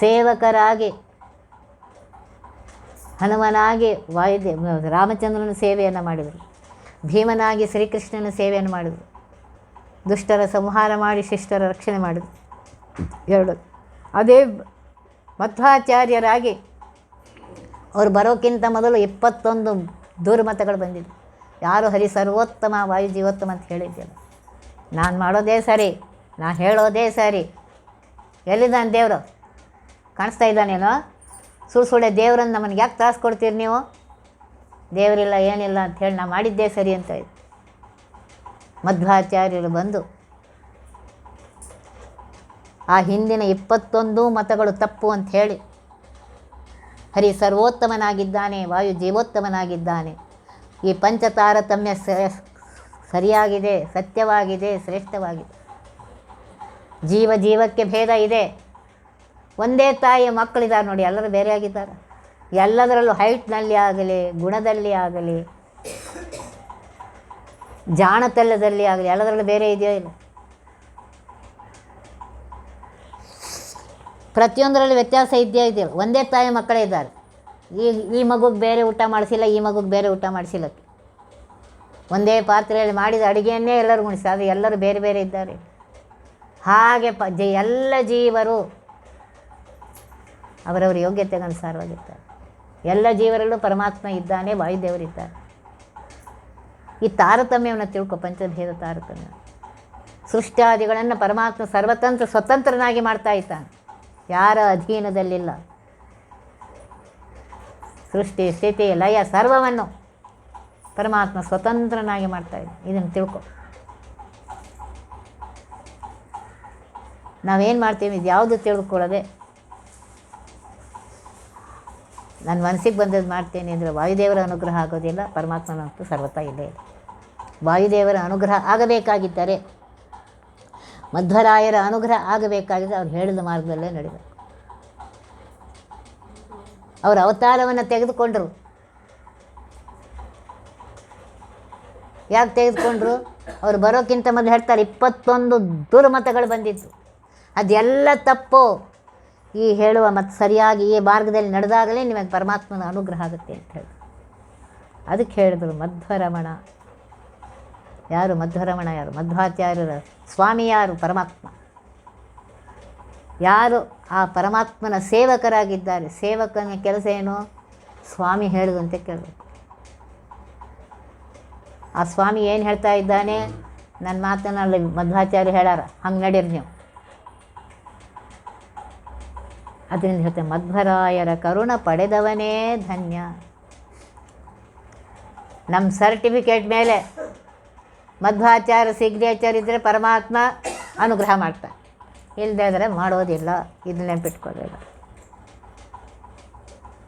ಸೇವಕರಾಗಿ, ಹನುಮನಾಗಿ ವಾಯುದೇ ರಾಮಚಂದ್ರನ ಸೇವೆಯನ್ನು ಮಾಡಿದರು. ಭೀಮನಾಗಿ ಶ್ರೀಕೃಷ್ಣನ ಸೇವೆಯನ್ನು ಮಾಡಿದರು. ದುಷ್ಟರ ಸಂಹಾರ ಮಾಡಿ ಶಿಷ್ಟರ ರಕ್ಷಣೆ ಮಾಡಿದರು. ಎರಡು. ಅದೇ ಮಧ್ವಾಚಾರ್ಯರಾಗಿ ಅವರು ಬರೋಕ್ಕಿಂತ ಮೊದಲು ಇಪ್ಪತ್ತೊಂದು ದುರ್ಮತಗಳು ಬಂದಿದೆ ಯಾರು ಹರಿ ಸರ್ವೋತ್ತಮ ವಾಯು ಜೀವೋತ್ತಮ ಅಂತ ಹೇಳಿದ್ದೇನೆ ನಾನು ಮಾಡೋದೇ ಸರಿ ನಾನು ಹೇಳೋದೇ ಸರಿ. ಎಲ್ಲಿದ್ದಾನೆ ದೇವರು? ಕಾಣಿಸ್ತಾ ಇದ್ದಾನೇನೋ ಸುಳ್ಳು ಸುಳ್ಳೆ ದೇವರನ್ನು ನಮ್ಮನ್ನು ಯಾಕೆ ತ್ರಾಸು ಕೊಡ್ತೀರಿ ನೀವು? ದೇವರಿಲ್ಲ, ಏನಿಲ್ಲ ಅಂತ ಹೇಳಿ ನಾ ಮಾಡಿದ್ದೇ ಸರಿ ಅಂತ ಮಧ್ವಾಚಾರ್ಯರು ಬಂದು, ಆ ಹಿಂದಿನ ಇಪ್ಪತ್ತೊಂದು ಮತಗಳು ತಪ್ಪು ಅಂತ ಹೇಳಿ, ಹರಿ ಸರ್ವೋತ್ತಮನಾಗಿದ್ದಾನೆ, ವಾಯು ಜೀವೋತ್ತಮನಾಗಿದ್ದಾನೆ, ಈ ಪಂಚತಾರತಮ್ಯ ಸರಿಯಾಗಿದೆ, ಸತ್ಯವಾಗಿದೆ, ಶ್ರೇಷ್ಠವಾಗಿದೆ. ಜೀವ ಜೀವಕ್ಕೆ ಭೇದ ಇದೆ. ಒಂದೇ ತಾಯಿಯ ಮಕ್ಕಳಿದ್ದಾರೆ ನೋಡಿ, ಎಲ್ಲರೂ ಬೇರೆಯಾಗಿದ್ದಾರೆ. ಎಲ್ಲದರಲ್ಲೂ ಹೈಟ್ನಲ್ಲಿ ಆಗಲಿ, ಗುಣದಲ್ಲಿ ಆಗಲಿ ಜಾಣತಲ್ಲದಲ್ಲಿ ಆಗಲಿ, ಎಲ್ಲದರಲ್ಲೂ ಬೇರೆ ಇದೆಯೋ ಇಲ್ಲ? ಪ್ರತಿಯೊಂದರಲ್ಲಿ ವ್ಯತ್ಯಾಸ ಇದೆಯೋ ಇದೆಯಲ್ಲ? ಒಂದೇ ತಾಯಿ ಮಕ್ಕಳೇ ಇದ್ದಾರೆ. ಈ ಈ ಮಗುಗೆ ಬೇರೆ ಊಟ ಮಾಡಿಸಿಲ್ಲ, ಈ ಮಗುಗೆ ಬೇರೆ ಊಟ ಮಾಡಿಸಿಲ್ಲ. ಒಂದೇ ಪಾತ್ರೆಯಲ್ಲಿ ಮಾಡಿದ ಅಡುಗೆಯನ್ನೇ ಎಲ್ಲರೂ ಉಣಿಸಿ ಅದು ಎಲ್ಲರೂ ಬೇರೆ ಬೇರೆ ಇದ್ದಾರೆ. ಹಾಗೆ ಪ, ಜ, ಎಲ್ಲ ಜೀವರು ಅವರವರ ಯೋಗ್ಯತೆಗೆ ಅನುಸಾರವಾಗಿರ್ತಾರೆ ಎಲ್ಲ ಜೀವರಲ್ಲೂ ಪರಮಾತ್ಮ ಇದ್ದಾನೆ, ವಾಯುದೇವರಿದ್ದಾರೆ. ಈ ತಾರತಮ್ಯವನ್ನು ತಿಳ್ಕೊ, ಪಂಚಭೇದ ತಾರತಮ್ಯ. ಸೃಷ್ಟ್ಯಾದಿಗಳನ್ನು ಪರಮಾತ್ಮ ಸರ್ವತಂತ್ರ, ಸ್ವತಂತ್ರನಾಗಿ ಮಾಡ್ತಾ ಇದ್ದಾನೆ. ಯಾರ ಅಧೀನದಲ್ಲಿಲ್ಲ. ಸೃಷ್ಟಿ, ಸ್ಥಿತಿ, ಲಯ, ಸರ್ವವನ್ನು ಪರಮಾತ್ಮ ಸ್ವತಂತ್ರನಾಗಿ ಮಾಡ್ತಾ ಇದ್ದ ಇದನ್ನು ತಿಳ್ಕೊ. ನಾವೇನು ಮಾಡ್ತೀವಿ? ಇದು ಯಾವುದು ತಿಳ್ಕೊಳ್ಳೋದೆ ನನ್ನ ಮನಸ್ಸಿಗೆ ಬಂದದ್ದು ಮಾಡ್ತೇನೆ ಅಂದರೆ ವಾಯುದೇವರ ಅನುಗ್ರಹ ಆಗೋದಿಲ್ಲ ಪರಮಾತ್ಮನಂತೂ ಸರ್ವತಾ ಇಲ್ಲೇ ಇದೆ. ವಾಯುದೇವರ ಅನುಗ್ರಹ ಆಗಬೇಕಾಗಿದ್ದರೆ, ಮಧ್ವರಾಯರ ಅನುಗ್ರಹ ಆಗಬೇಕಾಗಿದೆ ಅವ್ರು ಹೇಳಿದ ಮಾರ್ಗದಲ್ಲೇ ನಡಿಬೇಕು ಅವರ ಅವತಾರವನ್ನು ತೆಗೆದುಕೊಂಡರು. ಯಾಕೆ ತೆಗೆದುಕೊಂಡ್ರು? ಅವ್ರು ಬರೋಕ್ಕಿಂತ ಮೊದಲು ಹೇಳ್ತಾರೆ, ಇಪ್ಪತ್ತೊಂದು ದುರ್ಮತಗಳು ಬಂದಿತ್ತು ಅದೆಲ್ಲ ತಪ್ಪು. ಈ ಹೇಳುವ ಮತ್ತು ಸರಿಯಾಗಿ ಈ ಮಾರ್ಗದಲ್ಲಿ ನಡೆದಾಗಲೇ ನಿಮಗೆ ಪರಮಾತ್ಮನ ಅನುಗ್ರಹ ಆಗುತ್ತೆ ಅಂತ ಹೇಳಿ. ಅದಕ್ಕೆ ಹೇಳಿದ್ರು ಮಧ್ವರಮಣ. ಯಾರು ಮಧ್ವರಮಣ ಯಾರು? ಮಧ್ವಾಚಾರ್ಯರ ಸ್ವಾಮಿ ಯಾರು? ಪರಮಾತ್ಮ. ಯಾರು ಆ ಪರಮಾತ್ಮನ ಸೇವಕರಾಗಿದ್ದಾರೆ? ಸೇವಕನ ಕೆಲಸ ಏನು? ಸ್ವಾಮಿ ಹೇಳಿದಂತೆ ಕೇಳಬೇಕು ಆ ಸ್ವಾಮಿ ಏನು ಹೇಳ್ತಾ ಇದ್ದಾನೆ? ನನ್ನ ಮಾತನಲ್ಲಿ ಮಧ್ವಾಚಾರ್ಯ ಹೇಳಾರ. ಹಂಗೆ ನಡೀರಿ ನೀವು. ಅದರಿಂದ ಹೇಳ್ತೇನೆ ಮಧ್ವರಾಯರ ಕರುಣ ಪಡೆದವನೇ ಧನ್ಯ. ನಮ್ಮ ಸರ್ಟಿಫಿಕೇಟ್ ಮೇಲೆ ಮಧ್ವಾಚಾರ ಸಿಗ್ನೇಚರ್ ಇದ್ದರೆ ಪರಮಾತ್ಮ ಅನುಗ್ರಹ ಮಾಡ್ತಾ ಇಲ್ಲದೆ ಆದರೆ ಮಾಡೋದಿಲ್ಲ ಇದು ನೆನಪಿಟ್ಕೊಳ್ಬೇಕು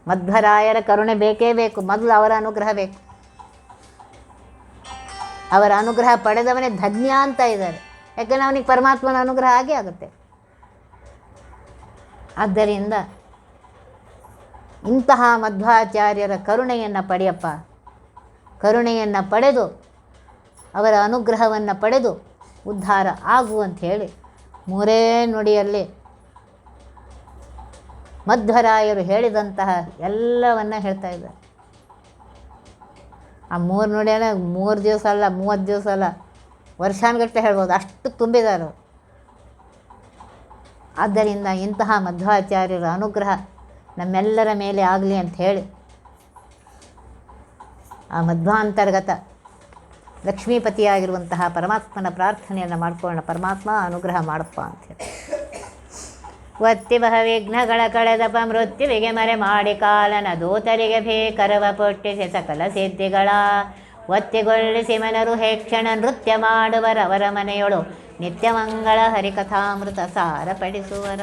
ಮಧ್ವರಾಯರ ಕರುಣೆ ಬೇಕೇ ಬೇಕು, ಮೊದಲು ಅವರ ಅನುಗ್ರಹ ಬೇಕು. ಅವರ ಅನುಗ್ರಹ ಪಡೆದವನೇ ಧನ್ಯ ಅಂತ ಇದ್ದಾರೆ. ಯಾಕಂದರೆ ಅವನಿಗೆ ಪರಮಾತ್ಮನ ಅನುಗ್ರಹ ಆಗೇ ಆಗುತ್ತೆ. ಆದ್ದರಿಂದ ಇಂತಹ ಮಧ್ವಾಚಾರ್ಯರ ಕರುಣೆಯನ್ನು ಪಡೆಯಪ್ಪ. ಕರುಣೆಯನ್ನು ಪಡೆದು, ಅವರ ಅನುಗ್ರಹವನ್ನು ಪಡೆದು ಉದ್ಧಾರ ಆಗು ಅಂತ ಹೇಳಿ. ಮೂರೇ ನುಡಿಯಲ್ಲಿ ಮಧ್ವರಾಯರು ಹೇಳಿದಂತಹ ಎಲ್ಲವನ್ನ ಹೇಳ್ತಾ ಇದ್ದಾರೆ. ಆ ಮೂರು ನುಡಿಯನ್ನು ಮೂರು ದಿವಸ ಅಲ್ಲ, ಮೂವತ್ತು ದಿವಸ ಅಲ್ಲ, ವರ್ಷಾನುಗಟ್ಟಲೆ ಹೇಳ್ಬೋದು. ಅಷ್ಟು ತುಂಬಿದ್ದಾರೆ. ಆದ್ದರಿಂದ ಇಂತಹ ಮಧ್ವಾಚಾರ್ಯರ ಅನುಗ್ರಹ ನಮ್ಮೆಲ್ಲರ ಮೇಲೆ ಆಗಲಿ ಅಂತ ಹೇಳಿ ಆ ಮಧ್ವಾಂತರ್ಗತ ಲಕ್ಷ್ಮೀಪತಿಯಾಗಿರುವಂತಹ ಪರಮಾತ್ಮನ ಪ್ರಾರ್ಥನೆಯನ್ನು ಮಾಡಿಕೊಳ್ಳೋಣ. ಪರಮಾತ್ಮ, ಅನುಗ್ರಹ ಮಾಡಪ್ಪ ಅಂಥೇಳಿ ಒತ್ತಿ ಬಹ ವಿಘ್ನಗಳ ಕಳೆದಪ ಮೃತ್ಯುವಿಗೆ ಮರೆ ಮಾಡಿ ಕಾಲನ ದೂತರಿಗೆ ಭೀಕರವ ಪೊಟ್ಟಿಸಿ ಸಕಲ ಸಿದ್ಧಿಗಳ ಒತ್ತಿಗೊಳ್ಳಿಸಿ ಮನರು ಹೇಕ್ಷಣ ನೃತ್ಯ ಮಾಡುವರವರ ಮನೆಯೊಳು ನಿತ್ಯ ಮಂಗಳ ಹರಿಕಥಾಮೃತ ಸಾರ ಪಡಿಸುವರ